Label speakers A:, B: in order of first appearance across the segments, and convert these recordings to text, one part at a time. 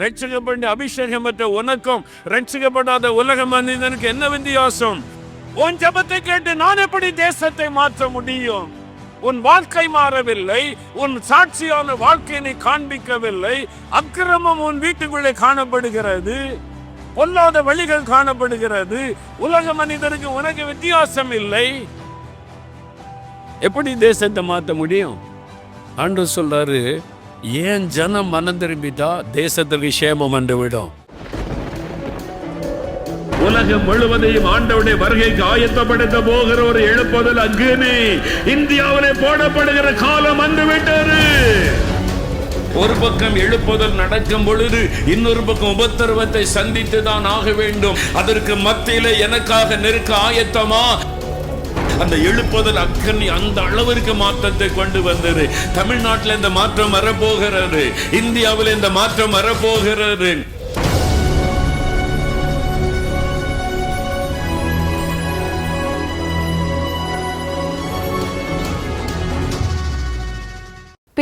A: ரட்சிக்கப்பட்ட அபிஷேகம் பெற்ற உனக்கும் ரட்சிக்கப்படாத உலக மனிதனுக்கு என்ன வித்தியாசம்? உன் ஜெபத்தை கேட்டு நான் எப்படி தேசத்தை மாற்ற முடியும்? உன் வாழ்க்கை மாறவில்லை. உன் சாட்சியான வாழ்க்கையினை காண்பிக்கவில்லை. அக்கிரமம் உன் வீட்டுக்குள்ளே காணப்படுகிறது. பொல்லாத வழிகள் காணப்படுகிறது. உலக மனிதனுக்கு உனக்கு வித்தியாசம் இல்லை. எப்படி தேசத்தை மாற்ற முடியும்? ஆண்டு சொல்றாரு ஏன் ஜனம் மனம் திரும்பிட்டா தேசத்திற்கு சேமம் வந்து விடும்? உலகம் முழுவதையும் ஆண்டவுடைய வருகைக்கு ஆயத்தப்படுத்த போகிற ஒரு எழுப்புதல் அக்னி இந்தியாவிலே போடப்படுகிற காலம் வந்து விட்டது. ஒரு பக்கம் எழுப்புதல் நடக்கும் பொழுது இன்னொரு பக்கம் உபத்திரவத்தை சந்தித்து தான் ஆக வேண்டும். அதற்கு மத்தியில எனக்காக நெருக்க ஆயத்தமா? அந்த எழுப்புதல் அக்கனி அந்த அளவிற்கு மாற்றத்தை கொண்டு வந்தது. தமிழ்நாட்டில் இந்த மாற்றம் வரப்போகிறது. இந்தியாவில் இந்த மாற்றம் வரப்போகிறது.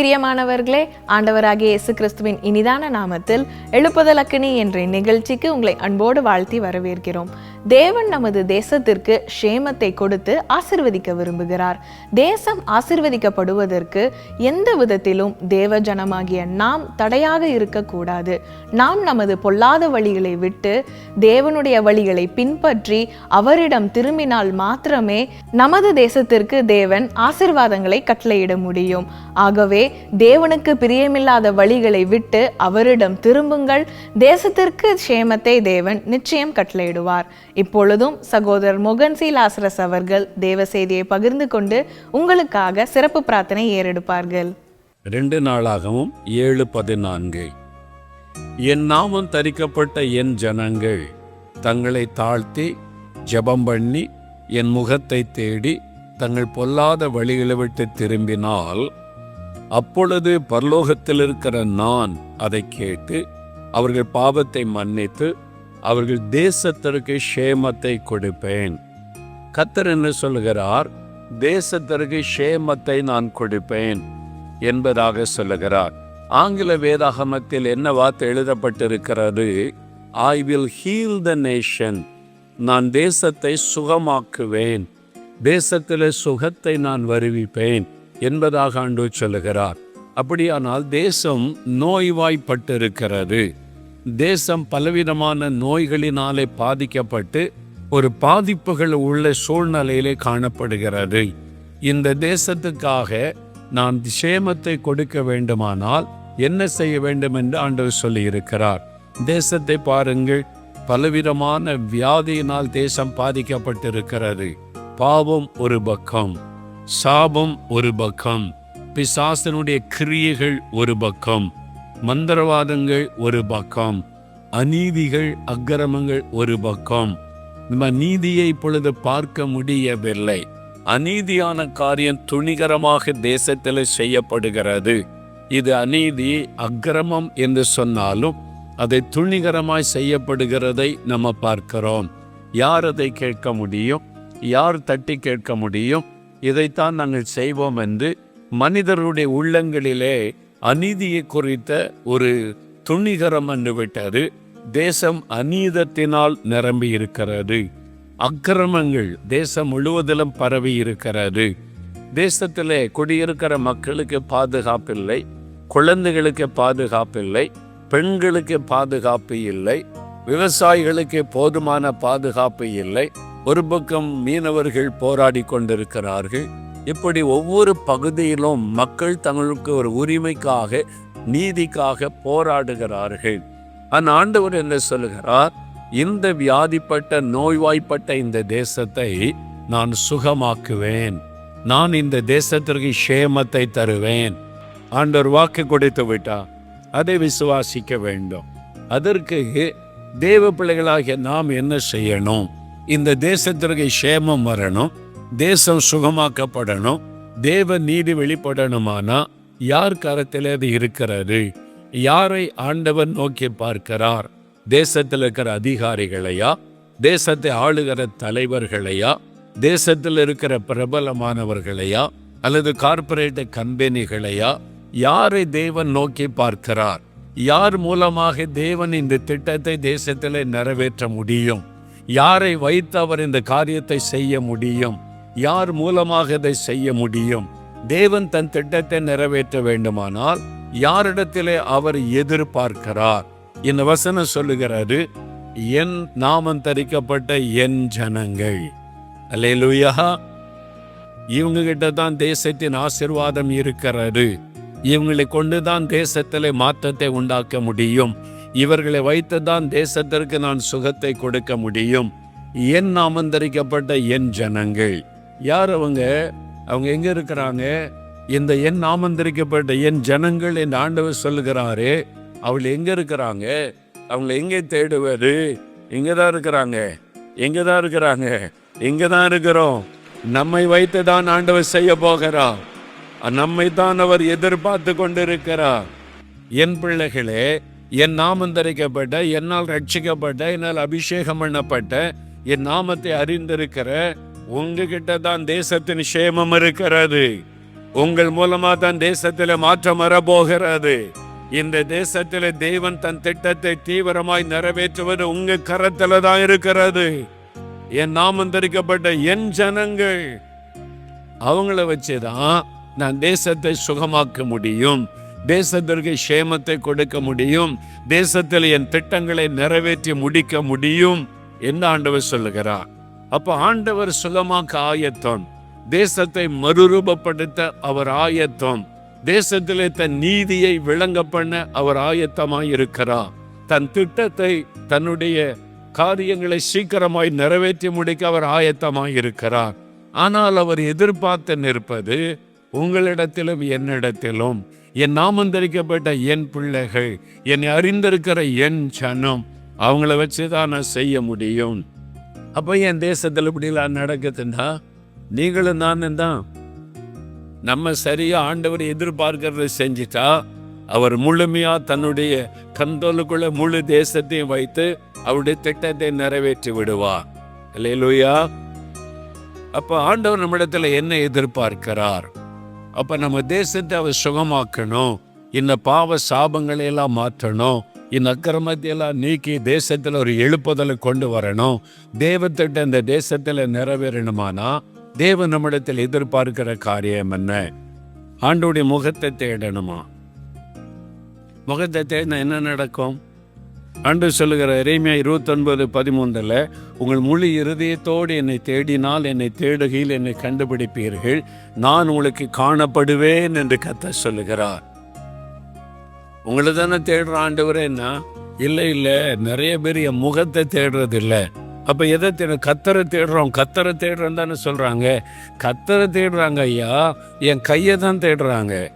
B: பிரியமானவர்களே ஆண்டவராகிய இயேசு கிறிஸ்துவின் இனிதான நாமத்தில் எழுப்புதல் அக்கினி என்ற நிகழ்ச்சிக்கு உங்களை அன்போடு வாழ்த்தி வரவேற்கிறோம். தேவன் நமது தேசத்திற்கு ஷேமத்தை கொடுத்து ஆசிர்வதிக்க விரும்புகிறார். தேசம் ஆசிர்வதிக்கப்படுவதற்கு எந்த விதத்திலும் தேவ ஜனமாகிய நாம் தடையாக இருக்கக்கூடாது. நாம் நமது பொல்லாத வழிகளை விட்டு தேவனுடைய வழிகளை பின்பற்றி அவரிடம் திரும்பினால் மாத்திரமே நமது தேசத்திற்கு தேவன் ஆசிர்வாதங்களை கட்டளையிட முடியும். ஆகவே தேவனுக்கு பிரியமில்லாத வழிகளை விட்டு அவரிடம் திரும்புங்கள். தேசத்திற்கு சேமத்தை தேவன் நிச்சயம் கட்டளையிடுவார். இப்பொழுதும் சகோதரர் மொகன் சி. லாசரஸ் அவர்கள் தேவ செய்தியை பகிர்ந்து கொண்டு உங்களுக்காக சிறப்பு பிரார்த்தனை ஏறெடுப்பார்கள்.
A: ரெண்டு நாளாகவும் ஏழு பதினான்கு. என் நாமம் தரிக்கப்பட்ட என் ஜனங்கள் தங்களை தாழ்த்தி ஜெபம் பண்ணி என் முகத்தை தேடி தங்கள் பொல்லாத வழிகளை விட்டு திரும்பினால் அப்பொழுது பரலோகத்தில் இருக்கிற நான் அதை கேட்டு அவர்கள் பாவத்தை மன்னித்து அவர்கள் தேசத்திற்கு ஷேமத்தை கொடுப்பேன். கத்தர் என்ன சொல்லுகிறார்? தேசத்திற்கு ஷேமத்தை நான் கொடுப்பேன் என்பதாக சொல்லுகிறார். ஆங்கில வேதாகமத்தில் என்ன வார்த்தை எழுதப்பட்டிருக்கிறது? I will heal the nation நான் தேசத்தை சுகமாக்குவேன். தேசத்தில் சுகத்தை நான் வருவிப்பேன். என்பதாக ஆண்டு சொல்லுகிறார். அப்படியானால் தேசம் நோய்வாய்ப்பட்டிருக்கிறது. தேசம் பலவிதமான நோய்களினாலே பாதிக்கப்பட்டு ஒரு பாதிப்புகள் உள்ள சூழ்நிலையிலே காணப்படுகிறது. இந்த தேசத்துக்காக நான் சேமத்தை கொடுக்க வேண்டுமானால் என்ன செய்ய வேண்டும் என்று ஆண்டவர் சொல்லியிருக்கிறார். தேசத்தை பாருங்கள் பலவிதமான வியாதியினால் தேசம் பாதிக்கப்பட்டிருக்கிறது. பாவம் ஒரு பக்கம். சாபம் ஒரு பக்கம் பிசாசனுடைய கிரியைகள் ஒரு பக்கம் மந்திரவாதங்கள் ஒரு பக்கம் அநீதிகள் அக்கிரமங்கள் ஒரு பக்கம். நம்ம நீதியை இப்பொழுது பார்க்க முடியவில்லை. அநீதியான காரியம் துணிகரமாக தேசத்தில் செய்யப்படுகிறது. இது அநீதி அக்கிரமம் என்று சொன்னாலும் அதை துணிகரமாய் செய்யப்படுகிறதை நம்ம பார்க்கிறோம். யார் அதை கேட்க முடியும்? யார் தட்டி கேட்க முடியும்? இதைத்தான் நாங்கள் செய்வோம் என்று மனிதருடைய உள்ளங்களிலே அநீதியை குறித்த ஒரு துணிகரம் என்று தேசம் அநீதத்தினால் நிரம்பி இருக்கிறது அக்கிரமங்கள் தேசம் முழுவதிலும் பரவி இருக்கிறது தேசத்திலே குடியிருக்கிற மக்களுக்கு பாதுகாப்பில்லை குழந்தைகளுக்கு பாதுகாப்பில்லை பெண்களுக்கு பாதுகாப்பு இல்லை விவசாயிகளுக்கு போதுமான பாதுகாப்பு இல்லை ஒரு பக்கம் மீனவர்கள் போராடி கொண்டிருக்கிறார்கள். இப்படி ஒவ்வொரு பகுதியிலும் மக்கள் தங்களுக்கு ஒரு உரிமைக்காக நீதிக்காக போராடுகிறார்கள். அந்த ஆண்டவர் என்ன சொல்லுகிறார்? இந்த வியாதிப்பட்ட நோய்வாய்ப்பட்ட இந்த தேசத்தை நான் சுகமாக்குவேன். நான் இந்த தேசத்திற்கு சேமத்தை தருவேன். ஆண்டவர் வாக்கு கொடுத்து விட்டா அதை விசுவாசிக்க வேண்டும். அதற்கு தேவ பிள்ளைகளாகிய நாம் என்ன செய்யணும்? இந்த தேசத்திற்கு சேமம் வரணும் தேசம் சுகமாக்கப்படணும் தேவ நீதி வெளிப்படணுமானா யார் கரத்தில் அது இருக்கிறது? யாரை ஆண்டவன் நோக்கி பார்க்கிறார்? தேசத்தில் இருக்கிற அதிகாரிகளையா? தேசத்தை ஆளுகிற தலைவர்களையா? தேசத்தில் இருக்கிற பிரபலமானவர்களையா? அல்லது கார்ப்பரேட் கம்பெனிகளையா? யாரை தேவன் நோக்கி பார்க்கிறார்? யார் மூலமாக தேவன் இந்த திட்டத்தை தேசத்தில் நிறைவேற்ற முடியும்? யாரை வைத்து அவர் இந்த காரியத்தை செய்ய முடியும்? யார் மூலமாக இதை செய்ய முடியும்? தேவன் தன் திட்டத்தை நிறைவேற்ற வேண்டுமானால் யாரிடத்திலே அவர் எதிர்பார்க்கிறார்? இந்த வசனம் சொல்லுகிறாரு என் நாமம் தரிக்கப்பட்ட என் ஜனங்கள். அல்லேலூயா. இவங்க கிட்ட தான் தேசத்தின் ஆசிர்வாதம் இருக்கிறாரு இவங்களை கொண்டு தான் தேசத்திலே மாற்றத்தை உண்டாக்க முடியும். இவர்களை வைத்து தான் தேசத்திற்கு நான் சுகத்தை கொடுக்க முடியும். என் நாமந்தரிக்கப்பட்ட என் ஜனங்கள். யார் அவங்க? அவங்க எங்க இருக்கிறாங்க? இந்த என் நாமந்தரிக்கப்பட்ட என் ஜனங்கள் என்று ஆண்டவர் சொல்லுகிறாரு அவள் எங்க இருக்கிறாங்க? அவங்கள எங்கே தேடுவது? இங்கே தான் இருக்கிறாங்க? எங்கே தான் இருக்கிறாங்க? இங்கே தான் இருக்கிறோம்? நம்மை வைத்து தான் ஆண்டவர் செய்ய போகிறார். நம்மை தான் அவர் எதிர்பார்த்து கொண்டிருக்கிறார். என் பிள்ளைகளே என் நாமந்தரிக்கப்பட்ட என்னால் ரட்சிக்கப்பட்ட என்னால் அபிஷேகம் பண்ணப்பட்ட என் நாமத்தை அறிந்திருக்கிற உங்ககிட்ட தான் தேசத்தின் சேமம் இருக்கிறது. உங்கள் மூலமா தான் தேசத்தில் மாற்றம் வரப்போகிறது. இந்த தேசத்தில் தேவன் தன் திட்டத்தை தீவிரமாய் நிறைவேற்றுவது உங்க கரத்துல தான் இருக்கிறது. என் நாமந்தரிக்கப்பட்ட என் ஜனங்கள் அவங்கள வச்சுதான் நான் தேசத்தை சுகமாக்க முடியும். தேசத்திற்கு சேமத்தை கொடுக்க முடியும். தேசத்தில் என் திட்டங்களை நிறைவேற்றி முடிக்க முடியும் என்று ஆண்டவர் சொல்லுகிறார். அப்போ ஆண்டவர் சுகமாக்க ஆயத்தம். தேசத்தை மறுரூபப்படுத்த அவர் ஆயத்தம். தேசத்திலே தன் நீதியை விளங்க பண்ண அவர் ஆயத்தமாய் இருக்கிறார். தன் திட்டத்தை தன்னுடைய காரியங்களை சீக்கிரமாய் நிறைவேற்றி முடிக்க அவர் ஆயத்தமாய் இருக்கிறார். ஆனால் அவர் எதிர்பார்த்து நிற்பது உங்களிடத்திலும் என்னிடத்திலும். என் நாமந்தரிக்கப்பட்ட என் பிள்ளைகள் என்னை அறிந்திருக்கிற என் ஜனம் அவங்கள வச்சு தான் நான் செய்ய முடியும். அப்போ என் தேசத்தில் இப்படிலாம் நடக்குதுன்னா நீங்களும் நானும் தான். நம்ம சரியா ஆண்டவர் எதிர்பார்க்கறத செஞ்சிட்டா அவர் முழுமையா தன்னுடைய கந்தோலுக்குள்ள முழு தேசத்தையும் வைத்து அவருடைய திட்டத்தை நிறைவேற்றி விடுவார். இல்லையா அப்போ ஆண்டவர் நம்மிடத்தில் என்ன எதிர்பார்க்கிறார்? அப்போ நம்ம தேசத்தை அவர் சுகமாக்கணும். இந்த பாவ சாபங்களையெல்லாம் மாற்றணும். இந்த அக்கிரமத்தையெல்லாம் நீக்கி தேசத்தில் ஒரு எழுப்புதலை கொண்டு வரணும். தேவத்திட்ட இந்த தேசத்தில் நிறைவேறணுமானா? தேவன் நம்மிடத்தில் எதிர்பார்க்கிற காரியம் என்ன? ஆண்டோடைய முகத்தை தேடணுமா? முகத்தை தேடினா என்ன நடக்கும்? அன்று சொல்லுகிற இறைமையா இருபத்தொன்பது பதிமூன்றில் உங்கள் முழு இருதயத்தோடு என்னை தேடினால் என்னை தேடுகையில் என்னை கண்டுபிடிப்பீர்கள். நான் உங்களுக்கு காணப்படுவேன் என்று கத்த சொல்லுகிறார். உங்களை தானே தேடுற ஆண்டவரேன்னா இல்லை இல்லை நிறைய பேர் என் முகத்தை தேடுறது இல்லை அப்போ எதை தேட கத்தரை தேடுறோம். கத்தரை தேடுறோம் தானே சொல்கிறாங்க கத்தரை தேடுறாங்க ஐயா. என் கையை தான் தேடுறாங்க.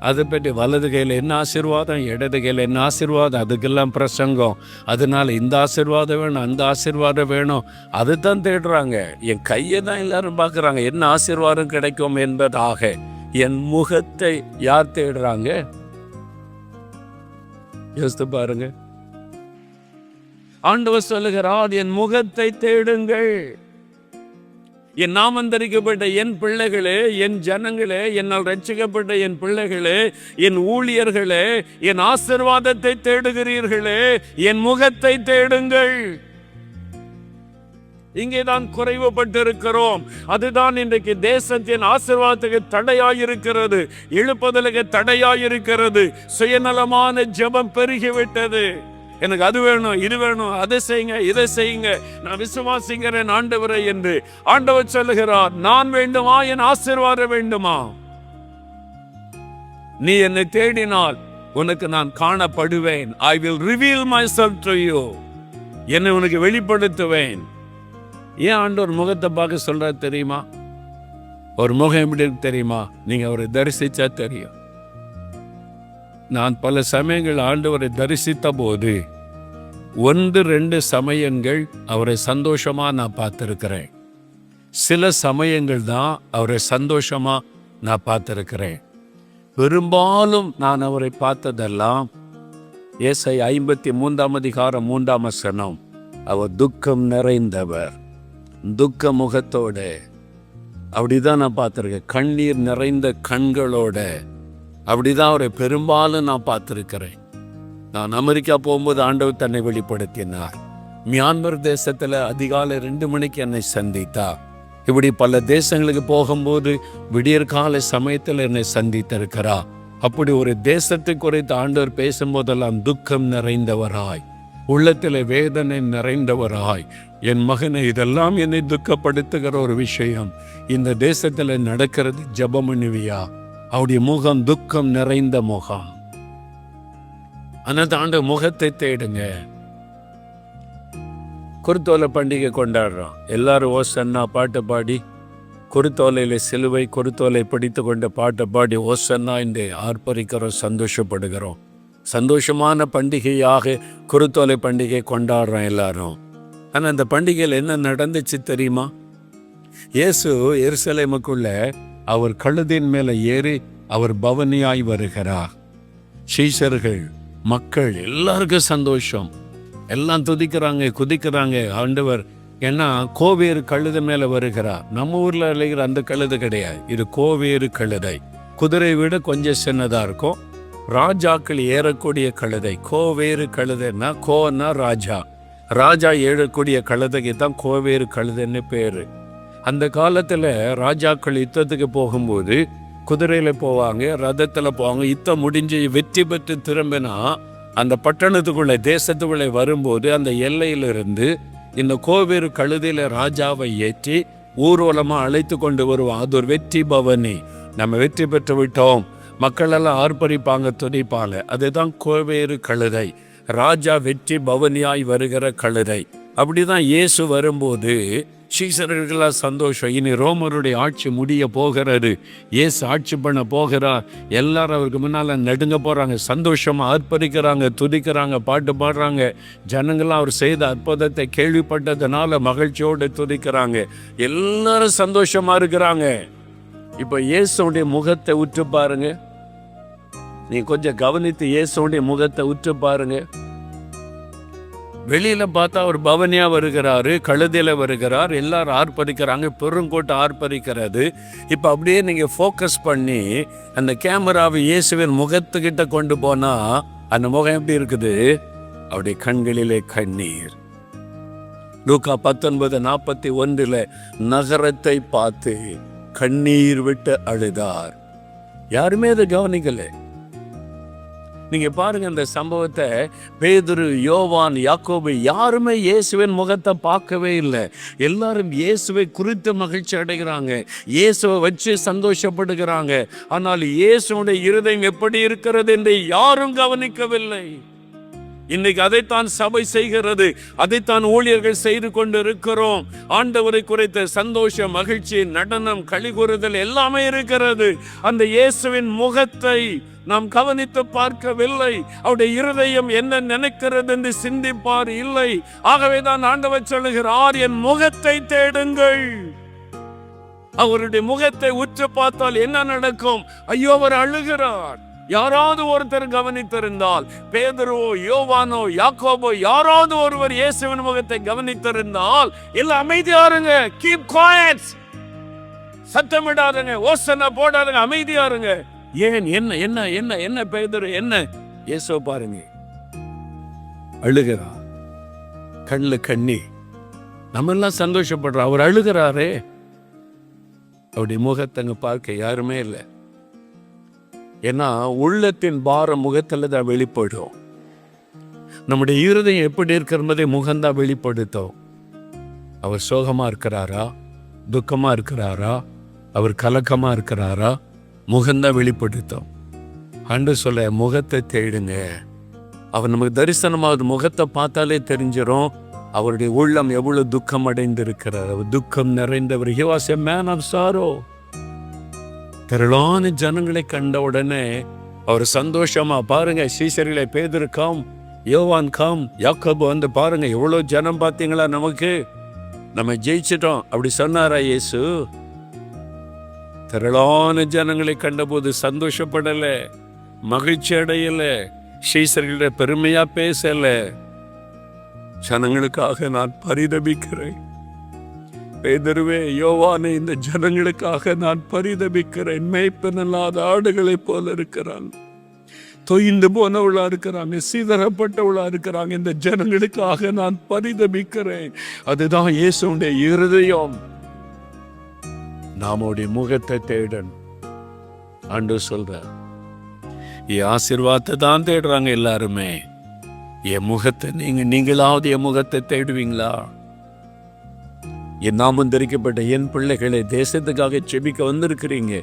A: அதை பற்றி வலது கையில் என்ன ஆசீர்வாதம் இடது கையில் என்ன ஆசீர்வாதம்? அதுக்கெல்லாம் பிரசங்கம். அதனால இந்த ஆசீர்வாதம் வேணும் அந்த ஆசீர்வாதம் வேணும். அதை தான் தேடுறாங்க. என் கையை தான் எல்லாரும் பார்க்குறாங்க. என்ன ஆசீர்வாதம் கிடைக்கும் என்பதாக என் முகத்தை யார் தேடுறாங்க? யோசித்து பாருங்க. ஆண்டவர் சொல்லுகிறார் என் முகத்தை தேடுங்கள். என் நாமந்தரிக்கப்பட்ட என் பிள்ளைகளே என் ஜனங்களே என்னால் ரட்சிக்கப்பட்ட என் பிள்ளைகளே என் ஊழியர்களே என் ஆசிர்வாதத்தை தேடுகிறீர்களே என் முகத்தை தேடுங்கள். இங்கே தான் குறைவுபட்டிருக்கிறோம். அதுதான் இன்றைக்கு தேசத்தின் ஆசீர்வாதத்துக்கு தடையாயிருக்கிறது. எழுப்புதலுக்கு தடையாயிருக்கிறது. சுயநலமான ஜெபம் பெருகிவிட்டது. எனக்கு அது வேணும் இது வேணும் அதை செய்யுங்க இதை செய்யுங்க. நான் விசுவாசிக்கிறேன் ஆண்டவரை என்று ஆண்டவர் சொல்லுகிறார் நான் வேண்டுமா என் ஆசீர்வாதம் வேண்டுமா? நீ என்னை தேடினால் உனக்கு நான் காணப்படுவேன். I will reveal myself to you என்னை உனக்கு வெளிப்படுத்துவேன். ஏன் ஆண்டவர் முகத்தை பார்க்க சொல்றாரு தெரியுமா? ஒரு முகம் எப்படி தெரியுமா? நீங்க அவரை தரிசிச்சா தெரியும். நான் பல சமயங்கள் ஆண்டவரை தரிசித்த போது ஒன்று ரெண்டு சமயங்கள் அவரை சந்தோஷமாக நான் பார்த்துருக்கிறேன். சில சமயங்கள் தான் அவரை சந்தோஷமாக நான் பார்த்துருக்கிறேன். பெரும்பாலும் நான் அவரை பார்த்ததெல்லாம் ஏசை ஐம்பத்தி மூன்றாம் அதிகாரம் மூன்றாம் வசனம். அவர் துக்கம் நிறைந்தவர் துக்க முகத்தோட. அப்படிதான் நான் பார்த்துருக்கேன். கண்ணீர் நிறைந்த கண்களோட. அப்படிதான் அவரை பெரும்பாலும் நான் பார்த்துருக்கிறேன். நான் அமெரிக்கா போகும்போது ஆண்டவர் தன்னை வெளிப்படுத்தினார். மியான்மர் தேசத்தில் அதிகாலை ரெண்டு மணிக்கு என்னை சந்தித்தா இப்படி பல தேசங்களுக்கு போகும்போது விடியற்கால சமயத்தில் என்னை சந்தித்திருக்கிறா அப்படி ஒரு தேசத்தை குறித்து ஆண்டவர் பேசும்போதெல்லாம் துக்கம் நிறைந்தவராய் உள்ளத்தில் வேதனை நிறைந்தவராய் என் மகனை இதெல்லாம் என்னை துக்கப்படுத்துகிற ஒரு விஷயம். இந்த தேசத்தில் நடக்கிறது ஜபமணிவியா? அவருடைய முகம் துக்கம் நிறைந்த முகம். அந்த முகத்தை தேடுங்க. குருத்தோலை பண்டிகை கொண்டாடுறோம். எல்லாரும் ஓசன்னா பாட்டு பாடி குருத்தோலையில சிலுவை குருத்தோலை பிடித்து கொண்ட பாட்டை பாடி ஓசன்னா என்று ஆர்ப்பரிக்கிறோம் சந்தோஷப்படுகிறோம். சந்தோஷமான பண்டிகையாக குருத்தோலை பண்டிகை கொண்டாடுறோம் எல்லாரும். ஆனால் அந்த பண்டிகையில் என்ன நடந்துச்சு தெரியுமா? இயேசு எருசலேமுக்குள்ள அவர் கழுதின் மேலே ஏறி அவர் பவனியாய் வருகிறார். சீசர்கள் மக்கள் எல்லாருக்கும் சந்தோஷம். எல்லாம் துதிக்கிறாங்க குதிக்கிறாங்க. ஆண்டவர் ஏன்னா கோவேறு கழுதை மேல வருகிறார். நம்ம ஊர்ல இருக்கிற அந்த கழுதை கிடையாது. இது கோவேறு கழுதை. குதிரை விட கொஞ்சம் சின்னதா இருக்கும். ராஜாக்கள் ஏறக்கூடிய கழுதை. கோவேறு கழுதைன்னா கோன்னா ராஜா. ராஜா ஏறக்கூடிய கழுதைக்கு தான் கோவேறு கழுதைன்னு பேரு. அந்த காலத்தில் ராஜாக்கள் யுத்தத்துக்கு போகும்போது குதிரையில் போவாங்க ரதத்தில் போவாங்க. யுத்தம் முடிஞ்சு வெற்றி பெற்று திரும்பினா அந்த பட்டணத்துக்குள்ளே தேசத்துக்குள்ளே வரும்போது அந்த எல்லையிலிருந்து இந்த கோவேறு கழுதியில் ராஜாவை ஏற்றி ஊர்வலமாக அழைத்து கொண்டு வருவோம் அது ஒரு வெற்றி பவனி. நம்ம வெற்றி பெற்று விட்டோம். மக்களெல்லாம் ஆர்ப்பரிப்பாங்க துணிப்பாங்க அதுதான் கோவேறு கழுதை. ராஜா வெற்றி பவனியாய் வருகிற கழுதை. அப்படிதான் இயேசு வரும்போது சீசர்களுக்கெல்லாம் சந்தோஷம். இனி ரோமருடைய ஆட்சி முடிய போகிறாரு ஏசு ஆட்சி பண்ண போகிறா. எல்லாரும் அவருக்கு முன்னால் நடுங்க போகிறாங்க சந்தோஷமாக ஆர்ப்பரிக்கிறாங்க துதிக்கிறாங்க பாட்டு பாடுறாங்க. ஜனங்களாம் அவர் செய்த அற்புதத்தை கேள்விப்பட்டதுனால மகிழ்ச்சியோடு துதிக்கிறாங்க. எல்லாரும் சந்தோஷமாக இருக்கிறாங்க. இப்போ இயேசுடைய முகத்தை உற்று பாருங்க. நீ கொஞ்சம் கவனித்து இயேசுடைய முகத்தை உற்று பாருங்க. வெளியில் பார்த்தா அவர் பவனியாக வருகிறாரு கழுதியில் வருகிறார் எல்லாரும் ஆர்ப்பரிக்கிறாங்க பெருங்கோட்டை ஆர்ப்பரிக்கிறது. இப்போ அப்படியே நீங்கள் ஃபோக்கஸ் பண்ணி அந்த கேமராவை இயேசுவின் முகத்துக்கிட்ட கொண்டு போனால் அந்த முகம் எப்படி இருக்குது? அவருடைய கண்களிலே கண்ணீர். லூக்கா பத்தொன்பது நாற்பத்தி ஒன்றில் நகரத்தை பார்த்து கண்ணீர் விட்டு அழுதார். யாருமே அதை கவனிக்கலை. நீங்கள் பாருங்கள் இந்த சம்பவத்தை. பேதுரு யோவான் யாக்கோபு யாருமே இயேசுவின் முகத்தை பார்க்கவே இல்லை. எல்லாரும் இயேசுவை குறித்து மகிழ்ச்சி அடைகிறாங்க. இயேசுவை வச்சு சந்தோஷப்படுகிறாங்க. ஆனால் இயேசுடைய இருதயம் எப்படி இருக்கிறது என்று யாரும் கவனிக்கவில்லை. இன்னைக்கு அதைத்தான் சபை செய்கிறது. அதைத்தான் ஊழியர்கள் செய்து கொண்டு இருக்கிறோம் ஆண்டவரை குறைத்த சந்தோஷம் மகிழ்ச்சி நடனம் கழிகூறுதல் எல்லாமே இருக்கிறது. அந்த இயேசுவின் முகத்தை நாம் கவனித்து பார்க்கவில்லை. அவருடைய இருதயம் என்ன நினைக்கிறது என்று சிந்திப்பார் இல்லை. ஆகவே தான் ஆண்டவர் சொல்லுகிறார் என் முகத்தை தேடுங்கள். அவருடைய முகத்தை உற்று பார்த்தால் என்ன நடக்கும்? ஐயோ அவர் அழுகிறார். யாராவது ஒருத்தர் கவனித்திருந்தால் பேதருவோ யோவானோ யாக்கோபோ யாராவது ஒருவர் இயேசுவின் முகத்தை கவனித்திருந்தால் இல்ல அமைதியாருங்க கீப் குவாய்ட் சத்தமிடாதுங்க ஓசனை போடாதுங்க அமைதியாருங்க. ஏன் என்ன என்ன என்ன என்ன பேதரு என்ன? ஏசோ பாருங்க. அழுகிறா கண்ணு கண்ணி நம்ம எல்லாம் சந்தோஷப்படுறோம். அவர் அழுகிறாரே. அவருடைய முகத்தங்க பார்க்க யாருமே இல்லை. ஏன்னா உள்ளத்தின் பாரம் முகத்தில் தான் வெளிப்படும். நம்முடைய இருதயம் எப்படி இருக்கிறதை முகம்தான் வெளிப்படுத்தும். அவர் சோகமா இருக்கிறாரா? துக்கமா இருக்கிறாரா? அவர் கலக்கமா இருக்கிறாரா? முகம்தான் வெளிப்படுத்தும். அன்று சொல்ல முகத்தை தேடுங்க. அவர் நமக்கு தரிசனமாவது முகத்தை பார்த்தாலே தெரிஞ்சிடும் அவருடைய உள்ளம் எவ்வளவு துக்கம் அடைந்திருக்கிறார் அவர் துக்கம் நிறைந்தவர். He was a man of sorrow திரளான ஜனங்களை கண்ட உடனே அவர் சந்தோஷமா பாருங்க சீசர்களை பேதர் காம் யோவான் காம் யாக்கோபு வந்து பாருங்க எவ்வளவு ஜனம் பார்த்தீங்களா நமக்கு? நம்ம ஜெயிச்சிட்டோம். அப்படி சொன்னாரா இயேசு? திரளான ஜனங்களை கண்டபோது சந்தோஷப்படல மகிழ்ச்சி அடையல சீசர்களிட பெருமையா பேசல. ஜனங்களுக்காக நான் பரிதபிக்கிறேன். பேதருவே யோவானே இந்த ஜனங்களுக்காக நான் பரிதபிக்கிறேன் மேய்ப்பன் இல்லாத ஆடுகளைப் போல இருக்கிறான். தொய்ந்து போனவளா இருக்கிறாங்க சீதரப்பட்டவளா இருக்கிறாங்க இந்த ஜனங்களுக்காக நான் பரிதபிக்கிறேன். அதுதான் இயேசுடைய இருதயம். நாமோடைய முகத்தை தேடன் அன்று சொல்ற என் ஆசீர்வாதத்தை தான் தேடுறாங்க எல்லாருமே. என் முகத்தை நீங்க நீங்களாவது என் முகத்தை தேடுவீங்களா? என் நாமம் தெரிவிக்கப்பட்ட என் பிள்ளைகளை தேசத்துக்காக செபிக்க வந்திருக்கிறீங்க.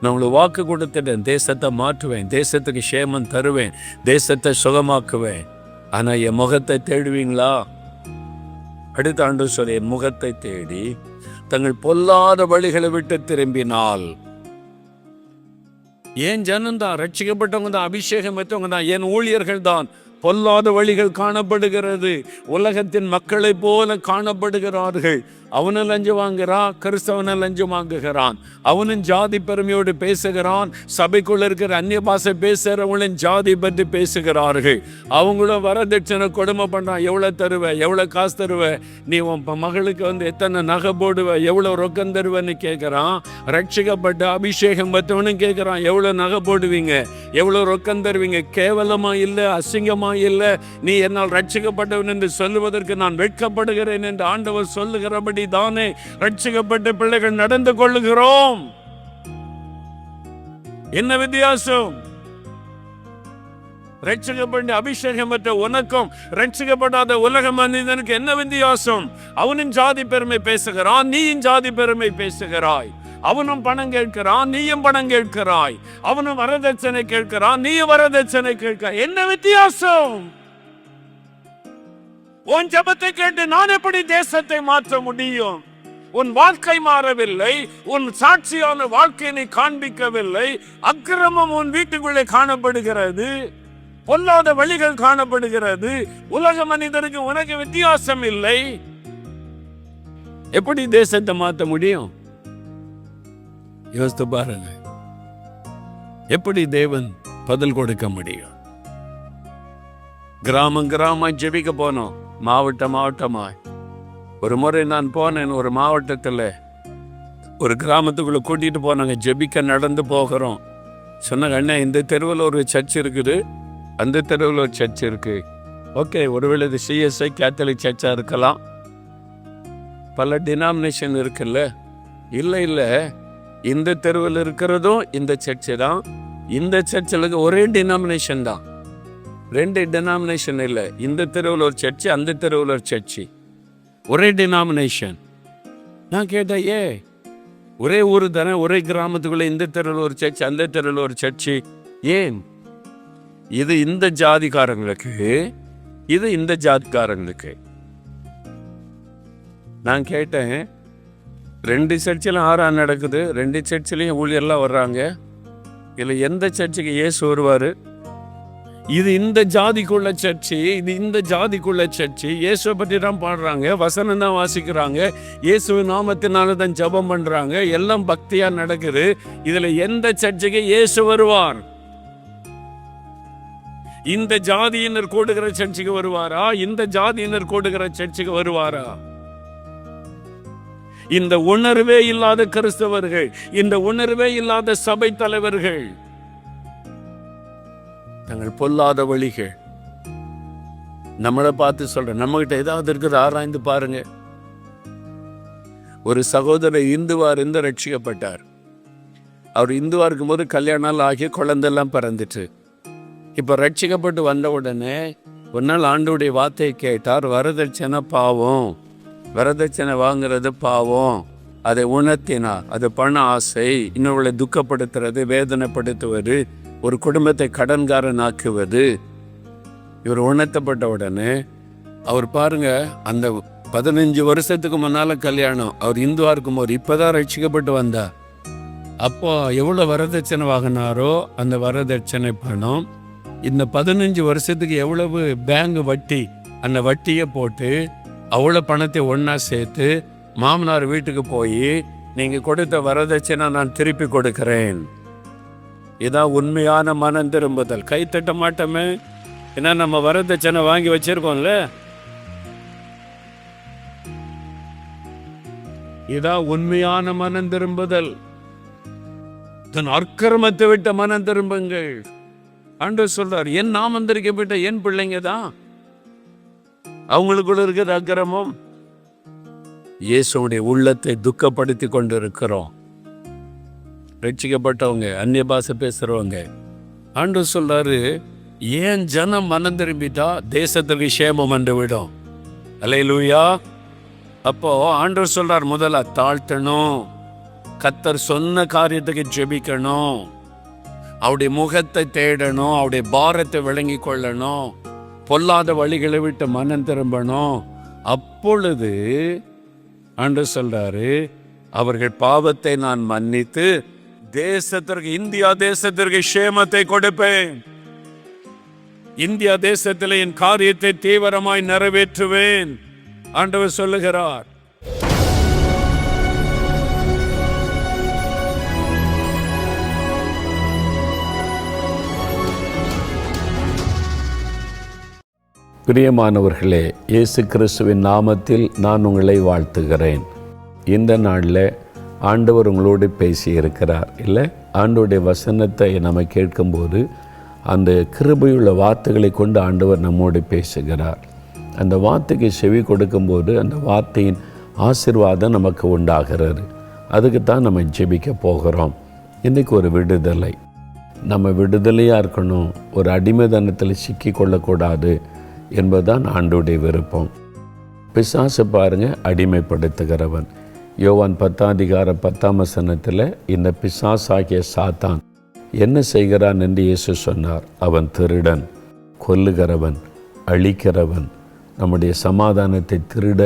A: நான் உங்களுக்கு வாக்கு கொடுத்துட்டேன் தேசத்தை மாற்றுவேன் தேசத்துக்கு சேமம் தருவேன் தேசத்தை சுகமாக்குவேன். ஆனா என் முகத்தை தேடுவீங்களா? அடுத்த ஆண்டு சொல்லி என் முகத்தை தேடி தங்கள் பொல்லாத வழிகளை விட்டு திரும்பினால். ஏன் ஜனம்தான் ரட்சிக்கப்பட்டவங்க தான் அபிஷேகம் பெற்றவங்க தான் என் ஊழியர்கள் தான். பொல்லாத வழிகள் காணப்படுகிறது. உலகத்தின் மக்களைப் போல காணப்படுகிறார்கள். அவனும் லஞ்சம் வாங்குறான் கிறிஸ்தவனை லஞ்சம் வாங்குகிறான். அவனும் ஜாதி பெருமையோடு பேசுகிறான். சபைக்குள்ள இருக்கிற அந்நிய பாஷை பேசுகிறவங்களும் ஜாதி பற்றி பேசுகிறார்கள். அவங்களும் வரதட்சணை கொடுமை பண்ணுறான் எவ்வளோ தருவ? எவ்வளோ காசு தருவ? நீ உன் ப- மகளுக்கு வந்து எத்தனை நகை போடுவ? எவ்வளோ ரொக்கம் தருவன்னு கேட்குறான் ரட்சிக்கப்பட்ட அபிஷேகம் பற்றவனும் கேட்குறான் எவ்வளோ நகை போடுவீங்க? எவ்வளோ ரொக்கம் தருவீங்க? கேவலமாக இல்லை அசிங்கமாக இல்லை? நீ என்னால் ரட்சிக்கப்பட்டவன் என்று சொல்லுவதற்கு நான் வெட்கப்படுகிறேன் என்று ஆண்டவர் சொல்லுகிறபடி தானே ரட்சிக்கப்பட்ட பிள்ளைகள் நடந்து கொள்ளுகிறோம். என்ன வித்தியாசம்? ரட்சிக்கப்பட்ட அபிஷேகம் பெற்ற உனக்கும் ரட்சிக்கப்படாத உலக மனிதனுக்கு என்ன வித்தியாசம்? அவனும் ஜாதி பெருமை பேசுகிறான் நீயும் ஜாதி பெருமை பேசுகிறாய். அவனும் பணம் கேட்கிறான் நீயும் பணம் கேட்கிறாய். அவனும் வரதட்சணை கேட்கிறான் நீயும் வரதட்சணை கேட்க என்ன வித்தியாசம்? உன் ஜெபத்தை கேட்டு நான் எப்படி தேசத்தை மாற்ற முடியும்? உன் வாழ்க்கை மாறவில்லை உன் சாட்சியான வாழ்க்கையை காண்பிக்கவில்லை அக்கிரமம் உன் வீட்டுக்குள்ளே காணப்படுகிறது பொல்லாத வழிகள் காணப்படுகிறது உலக மனிதருக்கு உனக்கு வித்தியாசம் இல்லை. எப்படி தேசத்தை மாற்ற முடியும்? யோசித்து பாருங்க. எப்படி தேவன் பதில் கொடுக்க முடியும்? கிராமம் கிராமம் ஜெபிக்க போனோம். மாவட்டம் மாவட்டமாய் ஒரு முறை நான் போனேன் ஒரு மாவட்டத்தில். ஒரு கிராமத்துக்குள்ளே கூட்டிகிட்டு போனாங்க ஜெபிக்க நடந்து போகிறோம். சொன்னாங்க அண்ணா இந்த தெருவில் ஒரு சர்ச் இருக்குது. அந்த தெருவில் ஒரு சர்ச் இருக்குது ஓகே ஒருவேளை இது சிஎஸ்ஐ கேத்தலிக் சர்ச்சாக இருக்கலாம். பல டினாமினேஷன் இருக்குல்ல. இல்லை இல்லை. இந்த தெருவில் இருக்கிறதும் இந்த சர்ச்சு தான். இந்த சர்ச்சில் ஒரே டினாமினேஷன் தான். ரெண்டு டினாமினேஷன் இல்லை. இந்த தெருவில் ஒரு சர்ச்சு அந்த தெருவில் ஒரு சர்ச்சு ஒரே டினாமினேஷன் நான் கேட்டேன் ஏ ஒரே ஊர் தானே? ஒரே கிராமத்துக்குள்ளே இந்த தெருவில் ஒரு சர்ச் அந்த தெருவில் ஒரு சர்ச்சு ஏன்? இது இந்த ஜாதிக்காரங்களுக்கு இது இந்த ஜாதிக்காரங்களுக்கு. நான் கேட்டேன் ரெண்டு சர்ச்சிலும் ஆறா நடக்குது. ரெண்டு சர்ச்சிலையும் ஊழியர்லாம் வர்றாங்க. இதில் எந்த சர்ச்சுக்கு ஏசு வருவார்? இது இந்த ஜாதிக்குள்ள சர்ச்சு இது இந்த ஜாதிக்குள்ள சர்ச்சு. இயேசுவை பற்றி தான் பாடுறாங்க வசனம் தான் வாசிக்கிறாங்க. இயேசு நாமத்தினால தான் ஜெபம் பண்ணுறாங்க எல்லாம் பக்தியாக நடக்குது. இதில் எந்த சர்ச்சுக்கு இயேசு வருவார்? இந்த ஜாதியினர் கூடுகிற சர்ச்சுக்கு வருவாரா? இந்த ஜாதியினர் கூடுகிற சர்ச்சுக்கு வருவாரா? இந்த உணர்வே இல்லாத கிறிஸ்தவர்கள் இந்த உணர்வே இல்லாத சபை தலைவர்கள் தங்கள் பொல்லாத வழிகள். நம்மளை பார்த்து சொல்கிறேன் நம்மகிட்ட ஏதாவது இருக்குது ஆராய்ந்து பாருங்க. ஒரு சகோதரர் இந்துவா இருந்து ரட்சிக்கப்பட்டார். அவர் இந்துவா இருக்கும்போது கல்யாணம் ஆகி குழந்தெல்லாம் பிறந்துட்டு. இப்போ ரட்சிக்கப்பட்டு வந்த உடனே ஒரு நாள் ஆண்டோடைய வார்த்தையை கேட்டார் வரதட்சணை பாவம். வரதட்சணை வாங்குறது பாவம். அதை உணர்த்தினார். அது பண ஆசை. இன்னொருவளை துக்கப்படுத்துறது வேதனைப்படுத்துவது ஒரு குடும்பத்தை கடன்காரன் ஆக்குவது இவர் உணர்த்தப்பட்ட உடனே அவர் பாருங்க அந்த பதினஞ்சு வருஷத்துக்கு முன்னால கல்யாணம் அவர் இந்துவா இருக்கும்போது இப்பதான் ரட்சிக்கப்பட்டு வந்தார். அப்போ எவ்வளவு வரதட்சணை வாங்கினாரோ அந்த வரதட்சணை பணம் இந்த பதினஞ்சு வருஷத்துக்கு எவ்வளவு பேங்க் வட்டி அந்த வட்டியை போட்டு அவ்வளோ பணத்தை ஒன்றா சேர்த்து மாமனார் வீட்டுக்கு போய் நீங்கள் கொடுத்த வரதட்சணை நான் திருப்பி கொடுக்குறேன். இதான் உண்மையான மனம் திரும்புதல். கை தட்ட மாட்டோமே. ஏன்னா நம்ம வரதட்சணை வாங்கி வச்சிருக்கோம்ல. இதான் உண்மையான மனம் திரும்புதல். தன் அக்கிரமத்தை விட்ட மனம் திரும்புங்கள். ஆண்டவர் சொல்றார் என் நாம் வந்திருக்கப்பட்ட என் பிள்ளைங்க தான். அவங்களுக்குள்ள இருக்கிற அக்கிரமம். இயேசுடைய உள்ளத்தை துக்கப்படுத்தி கொண்டு இருக்கிறோம் ரட்சிக்கப்பட்டவங்க அந்நிய பாஷை பேசுகிறவங்க ஆண்டு சொல்கிறாரு ஏன் ஜனம் மனம் திரும்பிட்டா தேசத்துக்கு சேமம் என்று விடும்? லூயா அப்போ ஆண்டவர் சொல்றார் முதல்ல தாழ்த்தணும். கத்தர் சொன்ன காரியத்துக்கு ஜெபிக்கணும். அவருடைய முகத்தை தேடணும். அவருடைய பாரத்தை விளங்கி கொள்ளணும். பொல்லாத வழிகளை விட்டு மனம் திரும்பணும். அப்பொழுது ஆண்டவர் சொல்றாரு அவர்கள் பாவத்தை நான் மன்னித்து தேசத்திற்கு இந்தியா தேசத்திற்கு சேமத்தை கொடுப்பேன். இந்தியா தேசத்தில் என் காரியத்தை தீவிரமாய் நிறைவேற்றுவேன் ஆண்டவர் சொல்லுகிறார். பிரியமானவர்களே இயேசு கிறிஸ்துவின் நாமத்தில் நான் உங்களை வாழ்த்துகிறேன். இந்த நாளில் ஆண்டவர் உங்களோடு பேசியிருக்கிறார். இல்லை ஆண்டோடைய வசனத்தை நம்ம கேட்கும்போது அந்த கிருபையுள்ள வார்த்தைகளை கொண்டு ஆண்டவர் நம்மோடு பேசுகிறார். அந்த வார்த்தைக்கு செவி கொடுக்கும்போது அந்த வார்த்தையின் ஆசிர்வாதம் நமக்கு உண்டாகிறது. அதுக்கு தான் நம்ம ஜெபிக்க போகிறோம். இன்றைக்கி ஒரு விடுதலை. நம்ம விடுதலையாக இருக்கணும். ஒரு அடிமைதனத்தில் சிக்கி கொள்ளக்கூடாது என்பதுதான் ஆண்டோடைய விருப்பம். பிசாசு பாருங்கள் அடிமைப்படுத்துகிறவன். யோவான் பத்தாம் அதிகார பத்தாம் வசனத்தில் இந்த பிசாசாகிய சாத்தான் என்ன செய்கிறான் என்று இயேசு சொன்னார். அவன் திருடன் கொல்லுகிறவன் அழிக்கிறவன் நம்முடைய சமாதானத்தை திருட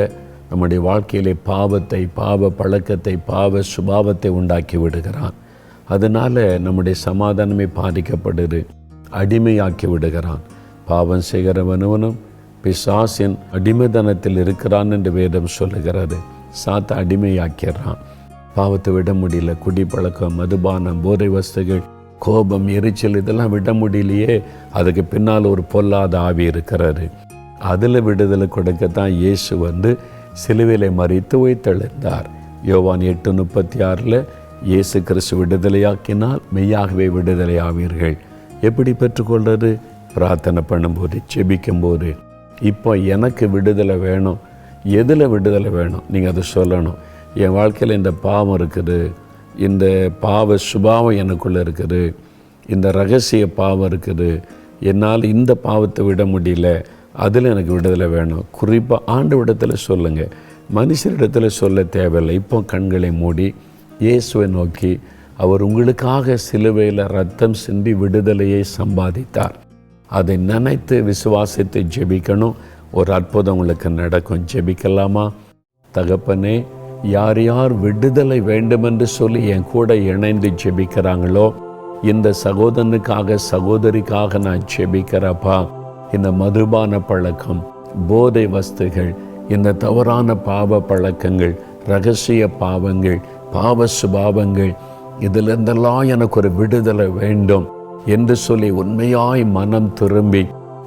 A: நம்முடைய வாழ்க்கையிலே பாவத்தை பாவ பழக்கத்தை பாவ சுபாவத்தை உண்டாக்கி விடுகிறான். அதனால் நம்முடைய சமாதானமே பாதிக்கப்படுது அடிமையாக்கி விடுகிறான். பாவம் செய்கிறவனவனும் பிசாசின் அடிமைதனத்தில் இருக்கிறான் என்று வேதம் சொல்லுகிறது. சாத்த அடிமையாக்கிறான் பாவத்தை விட முடியல குடிப்பழக்கம் மதுபானம் போதை வஸ்துகள் கோபம் எரிச்சல் இதெல்லாம் விட முடியலையே. அதுக்கு பின்னால் ஒரு பொல்லாத ஆவி இருக்கிறாரு அதில் விடுதலை கொடுக்கத்தான் இயேசு வந்து சிலுவிலை மறித்து உயிர்த்தெழுந்தார். யோவான் எட்டு முப்பத்தி ஆறில் இயேசு கிறிஸ்து விடுதலையாக்கினால் மெய்யாகவே விடுதலை ஆவீர்கள். எப்படி பெற்றுக்கொள்வது? பிரார்த்தனை பண்ணும்போது செபிக்கும்போது இப்போ எனக்கு விடுதலை வேணும். எதில் விடுதலை வேணும்? நீங்கள் அதை சொல்லணும். என் வாழ்க்கையில் இந்த பாவம் இருக்குது. இந்த பாவ சுபாவம் எனக்குள்ளே இருக்குது. இந்த ரகசிய பாவம் இருக்குது. என்னால் இந்த பாவத்தை விட முடியல. அதில் எனக்கு விடுதலை வேணும். குறிப்பாக ஆண்டு விடத்தில் சொல்லுங்கள் மனுஷரிடத்தில் சொல்ல தேவையில்லை. இப்போ கண்களை மூடி இயேசுவை நோக்கி அவர் உங்களுக்காக சிலுவையில் ரத்தம் சிந்தி விடுதலையை சம்பாதித்தார். அதை நினைத்து விசுவாசித்து ஜெபிக்கணும். ஒரு அற்புதம் உங்களுக்கு நடக்கும். ஜெபிக்கலாமா? தகப்பனே யார் யார் விடுதலை வேண்டுமென்று சொல்லி என் கூட இணைந்து ஜெபிக்கிறாங்களோ இந்த சகோதரனுக்காக சகோதரிக்காக நான் ஜெபிக்கிறப்பா இந்த மதுபான பழக்கம் போதை வஸ்துகள் இந்த தவறான பாவ பழக்கங்கள் ரகசிய பாவங்கள் பாவ சுபாவங்கள் இதிலிருந்தெல்லாம் எனக்கு ஒரு விடுதலை வேண்டும் என்று சொல்லி உண்மையாய் மனம் திரும்பி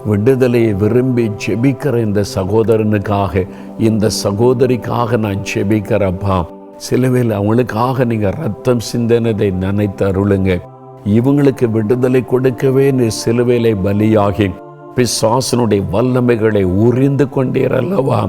A: விடுதலையை விரும்பி ஜெபிக்கிற இந்த சகோதரனுக்காக இந்த சகோதரிக்காக நான் ஜெபிக்கிறப்பா சிலுவையில் அவங்களுக்காக நீங்கள் ரத்தம் சிந்தனதை நினைத்து அருளுங்க. இவங்களுக்கு விடுதலை கொடுக்கவே நீ சிலுவையிலை பலியாகி பிசாசனுடைய வல்லமைகளை உறிந்து கொண்டீரல்லவா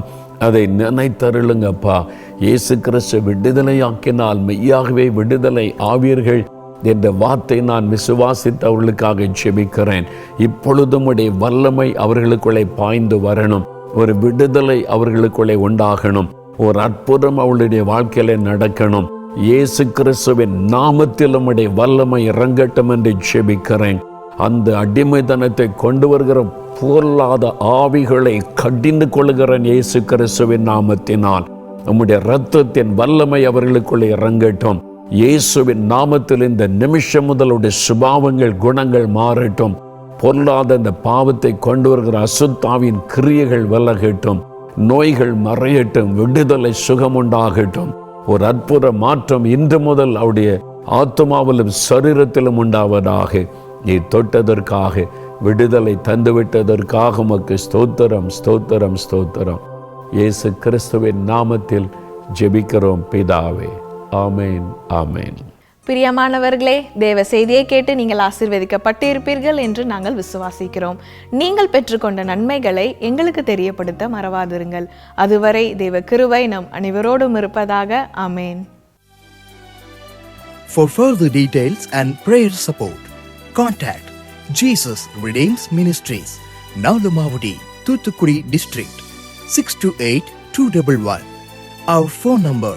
A: அதை நினைத்தருளுங்கப்பா இயேசு கிறிஸ்து விடுதலையாக்கினால் மெய்யாகவே விடுதலை ஆவீர்கள். என்ற வார்த்தை நான் விசுவாசித்து அவர்களுக்காக ஜெபிக்கிறேன். இப்பொழுதும் உடைய வல்லமை அவர்களுக்குள்ளே பாய்ந்து வரணும். ஒரு விடுதலை அவர்களுக்குள்ளே உண்டாகணும். ஒரு அற்புதம் அவளுடைய வாழ்க்கையில நடக்கணும். இயேசு கிறிஸ்துவின் நாமத்தில் உடைய வல்லமை இறங்கட்டும் என்று ஜெபிக்கிறேன். அந்த அடிமைத்தனத்தை கொண்டு வருகிற பொருளாத ஆவிகளை கடிந்து கொள்கிறேன் இயேசு கிறிஸ்துவின் நாமத்தினால். நம்முடைய இரத்தத்தின் வல்லமை அவர்களுக்குள்ளே இறங்கட்டும். இயேசுவின் நாமத்தில் இந்த நிமிஷம் முதலுடைய சுபாவங்கள் குணங்கள் மாறட்டும். பொருளாத இந்த பாவத்தை கொண்டு வருகிற அசுத்தாவின் கிரியைகள் விலகட்டும். நோய்கள் மறையட்டும் விடுதலை சுகமுண்டாகட்டும். ஒரு அற்புத மாற்றம் இன்று முதல் அவருடைய ஆத்மாவிலும் சரீரத்திலும் உண்டாவதாக. நீ தொட்டதற்காக விடுதலை தந்துவிட்டதற்காக உமக்கு ஸ்தோத்திரம் ஸ்தோத்திரம் ஸ்தோத்திரம். இயேசு கிறிஸ்துவின் நாமத்தில் ஜெபிக்கிறோம் பிதாவே. ஆமேன் ஆமேன்.
B: பிரியமானவர்களே தேவ செய்தியை கேட்டு நீங்கள் ஆசீர்வதிக்கப்பட்டு இருப்பீர்கள் என்று நாங்கள் விசுவாசிக்கிறோம். நீங்கள் பெற்றுக்கொண்ட நன்மைகளை எங்களுக்கு தெரியப்படுத்த மறவாதிருங்கள். அதுவரை தேவ கிருபை நம் அனைவரோடும் இருப்பதாக ஆமேன்.
C: For further details and prayer support, contact Jesus Redeems Ministries, Nalamavadi, Thuthukudi District, 628-211. Our phone number